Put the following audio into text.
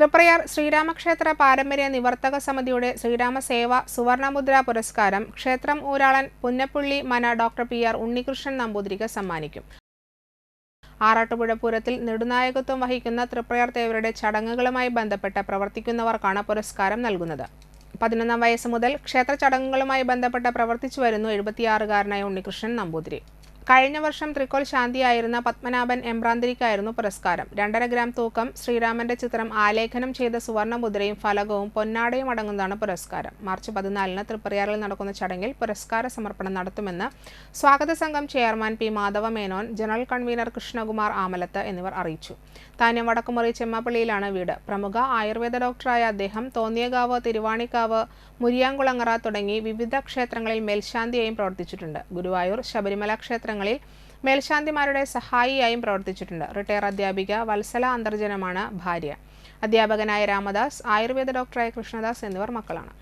തൃപ്രയാർ ശ്രീരാമക്ഷേത്ര പാരമ്പര്യ നിവർത്തക സമിതിയുടെ ശ്രീരാമസേവ സുവർണമുദ്ര പുരസ്കാരം ക്ഷേത്രം ഊരാളൻ Punnappulli Mana doctor P R Unnikrishnan നമ്പൂതിരിക്ക് സമ്മാനിക്കും. ആറാട്ടുപുഴ പൂരത്തിൽ നെടുനായകത്വം വഹിക്കുന്ന തൃപ്രയാർ തേവരുടെ ചടങ്ങുകളുമായി ബന്ധപ്പെട്ട് പ്രവർത്തിക്കുന്നവർക്കാണ് പുരസ്കാരം നൽകുന്നത്. പതിനൊന്നാം വയസ്സ് മുതൽ ക്ഷേത്ര ചടങ്ങുകളുമായി ബന്ധപ്പെട്ട് പ്രവർത്തിച്ചു വരുന്നു എഴുപത്തിയാറുകാരനായ ഉണ്ണികൃഷ്ണൻ നമ്പൂതിരി. കഴിഞ്ഞ വർഷം തൃക്കോൽ ശാന്തിയായിരുന്ന പത്മനാഭൻ എംബ്രാന്തിരിക്കായിരുന്നു പുരസ്കാരം. രണ്ടര ഗ്രാം തൂക്കം ശ്രീരാമന്റെ ചിത്രം ആലേഖനം ചെയ്ത സുവർണമുദ്രയും ഫലകവും പൊന്നാടയും അടങ്ങുന്നതാണ് പുരസ്കാരം. മാർച്ച് പതിനാലിന് തൃപ്പറിയാറിൽ നടക്കുന്ന ചടങ്ങിൽ പുരസ്കാര സമർപ്പണം നടത്തുമെന്ന് സ്വാഗത സംഘം chairman P Madhava Menon general convener Krishnakumar Amalath എന്നിവർ അറിയിച്ചു. താന്യം വടക്കുമുറി ചെമ്മപ്പള്ളിയിലാണ് വീട്. പ്രമുഖ ആയുർവേദ ഡോക്ടറായ അദ്ദേഹം തോന്നിയകാവ് തിരുവാണിക്കാവ് മുരിയാങ്കുളങ്ങറ തുടങ്ങി വിവിധ ക്ഷേത്രങ്ങളിൽ മേൽശാന്തിയായും പ്രവർത്തിച്ചിട്ടുണ്ട്. ഗുരുവായൂർ ശബരിമല ക്ഷേത്രങ്ങളിൽ മേൽശാന്തിമാരുടെ സഹായിയായും പ്രവർത്തിച്ചിട്ടുണ്ട്. റിട്ടയർ അധ്യാപിക വത്സല അന്തർജനമാണ് ഭാര്യ. അധ്യാപകനായ രാമദാസ് ആയുർവേദ ഡോക്ടറായ കൃഷ്ണദാസ് എന്നിവർ മക്കളാണ്.